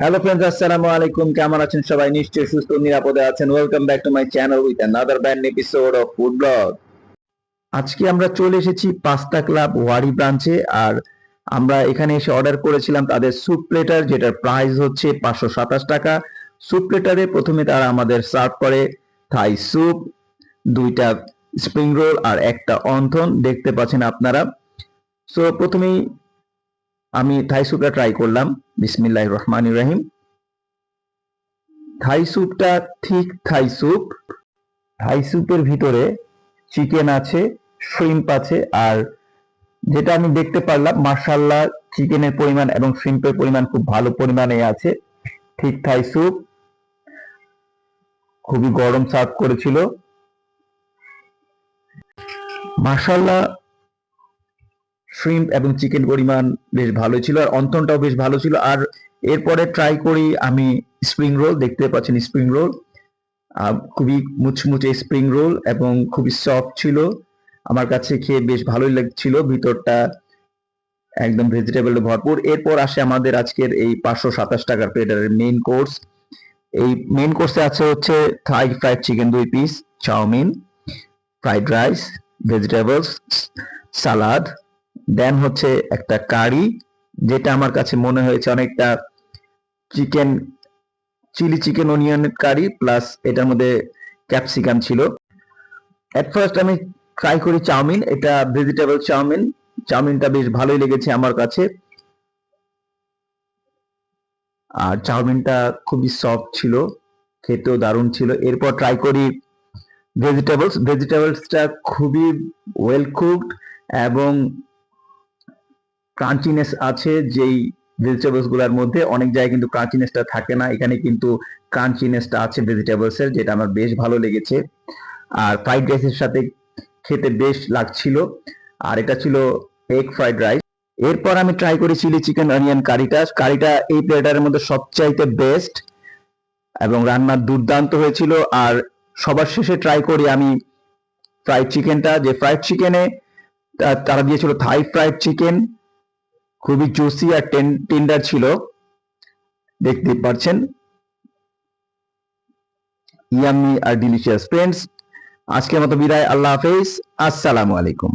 Hello friends আসসালামু আলাইকুম কেমন আছেন সবাই? নিশ্চয়ই সুস্থ নিরাপদে আছেন। Welcome back to my channel with another band episode of food blog আজকে আমরা চলে এসেছি পাস্তা ক্লাব ওয়ারি ব্রাঞ্চে আর আমরা এখানে এসে অর্ডার করেছিলাম তাদের স্যুপ প্লেটার যেটার প্রাইস হচ্ছে পাঁচশো সাতাশ টাকা। স্যুপ প্লেটারে প্রথমে তারা আমাদের সার্ভ করে থাই স্যুপ দুইটা স্প্রিং রোল আর একটা অন্থন। দেখতে পাচ্ছেন আপনারা। সো প্রথমেই আমি থাই স্যুপটা ট্রাই করলাম। বিসমিল্লাহ রহমান রাহিম। থাই স্যুপটা ঠিক থাই স্যুপ থাই স্যুপের ভিতরে চিকেন আছে শ্রিম্প আছে, আর যেটা আমি দেখতে পারলাম মার্শাল্লাহ চিকেনের পরিমাণ এবং শ্রিম্পের পরিমাণ খুব ভালো পরিমাণে আছে। ঠিক থাই স্যুপ খুবই গরম সার্ভ করেছিল। মার্শাল্লাহ শ্রিম্প এবং চিকেন পরিমাণ বেশ ভালো ছিল আর অন্তনটাও বেশ ভালো ছিল। আর এরপরে ট্রাই করি আমি স্প্রিং রোল দেখতে পাচ্ছেন স্প্রিং রোল খুবই মুচমুচে স্প্রিং রোল এবং খুবই সফট ছিল। আমার কাছে খেয়ে বেশ ভালোই লাগছিল। ভিতরটা একদম ভেজিটেবল ভরপুর। এরপর আসে আমাদের আজকের এই পাঁচশো সাতাশ টাকার প্লেটারের মেন কোর্স এই মেন কোর্সে আছে হচ্ছে থাই ফ্রাইড চিকেন দুই piece chowmein fried rice vegetables salad then হচ্ছে একটা কারি, যেটা আমার কাছে মনে হয়েছে অনেকটা chicken, chilli chicken onion curry, plus এটার মধ্যে ক্যাপসিকাম ছিল। এট ফার্স্ট আমি ট্রাই করি চাউমিন, এটা ভেজিটেবল চাউমিন। চাউমিনটা বেশ ভালোই লেগেছে আমার কাছে। আর চাউমিনটা খুবই সফট ছিল, খেতেও দারুণ ছিল। এরপর ট্রাই করি ভেজিটেবলস ভেজিটেবলসটা খুবই ওয়েল কুকড এবং ক্রাঞ্চিনেস আছে, যেই ভেজিটেবলসগুলার মধ্যে অনেক জায়গায় কিন্তু ক্রাঞ্চিনেসটা থাকে না। এখানে কিন্তু ক্রাঞ্চিনেসটা আছে ভেজিটেবলস এর, যেটা আমার বেশ ভালো লেগেছে। আর ফ্রাইড রাইসের সাথে খেতে বেশ লাগছিল। আর এটা ছিল এগ ফ্রাইড রাইস এরপর আমি ট্রাই করি চিলি চিকেন অনিয়ন কারিটা কারিটা এই প্লেটারের মধ্যে সবচাইতে বেস্ট এবং রান্নার দুর্দান্ত হয়েছিল। আর সবার শেষে ট্রাই করি আমি ফ্রাইড চিকেনটা যে ফ্রাইড চিকেনে তারা দিয়েছিল থাই ফ্রাইড চিকেন খুবই জুসি আর টেন্ডার ছিল। দেখতে পাচ্ছেন। ইয়ামি আর ডিলিশিয়াস ফ্রেন্ডস আজকের মতো বিদায়, আল্লাহ হাফেজ, আসসালামু আলাইকুম।